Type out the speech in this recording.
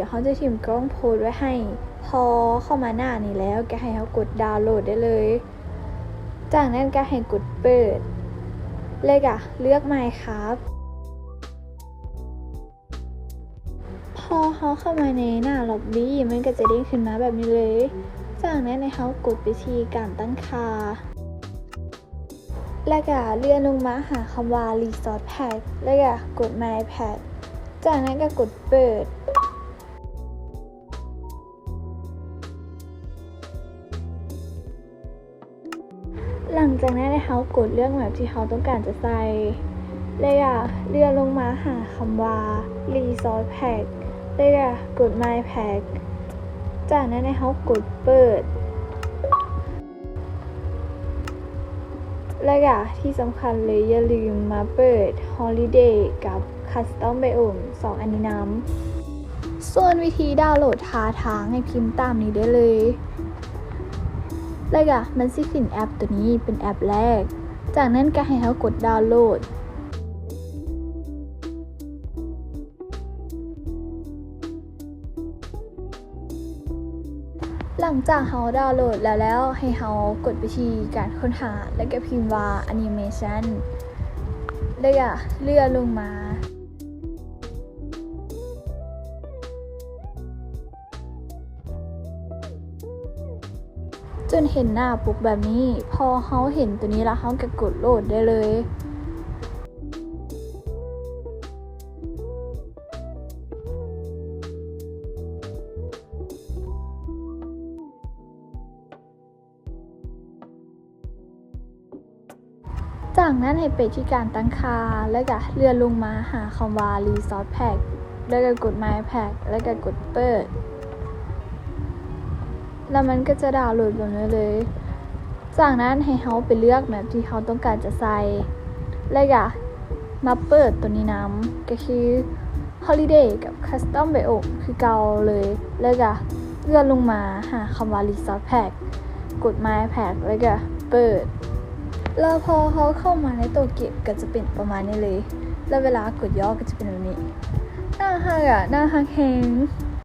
ดี๋ยวเขาจะทิมกล้องโพสไว้ให้ พอเข้ามาหน้านี้แล้วก็ให้เขากดดาวน์โหลดได้เลย จากนั้นก็ให้กดเปิด เลยอะเลือกไมค์ครับ พอเขาเข้ามาในหน้าล็อบบี้มันก็จะเด้งขึ้นมาแบบนี้เลย จากนั้นให้เขากดไปที่การตั้งค่าแล้วก็เลื่อนลงมาหาคำว่า Resort Pack แล้วก็กด My Pack จากนั้นก็กดเปิด หลังจากนั้นเขากดเลือกแบบที่เขาต้องการจะใส่เลยอะเลื่อนลงมาหาคำว่า Resort Pack เลยอะกด My Pack จากนั้นเขากดเปิดและก็ที่สำคัญเลยอย่าลืมมาเปิด Holiday กับ Custom Biome สองอันนี้น้ำส่วนวิธีดาวน์โหลดทาทางให้พิมพ์ตามนี้ได้เลย แล้วก็มันสิขึ้นแอปตัวนี้เป็นแอปแรก จากนั้นก็ให้เขากดดาวน์โหลด หลังจากเขาดาวน์โหลดแล้วแล้วให้เขากดไปที่การค้นหา แล้วก็พิมพ์ว่า animation แล้วก็เลื่อนลงมา จนเห็นหน้าปุกแบบนี้ พอเขาเห็นตัวนี้แล้วเขาก็กดโหลดได้เลยจากนั้นให้ไปที่การตั้งค่าแล้วก็เลื่อนลงมาหาคำว่า Resort Pack แล้วก็กด My Pack แล้วก็กดเปิด แล้วมันก็จะดาวน์โหลดแบบนี้เลย จากนั้นให้เขาไปเลือกแบบที่เขาต้องการจะใส่ แล้วก็มาเปิดตัวนี้น้ำก็คือ Holiday กับ Custom Biome คือเก่าเลย แล้วก็เลื่อนลงมาหาคำว่า Resort Pack กด My Pack แล้วก็เปิด แล้วพอเขาเข้ามาในตัวเก็บก็จะเป็นประมาณนี้เลย แล้วเวลากดย่อก็จะเป็นแบบนี้ หน้าฮักอะหน้าฮักแฮง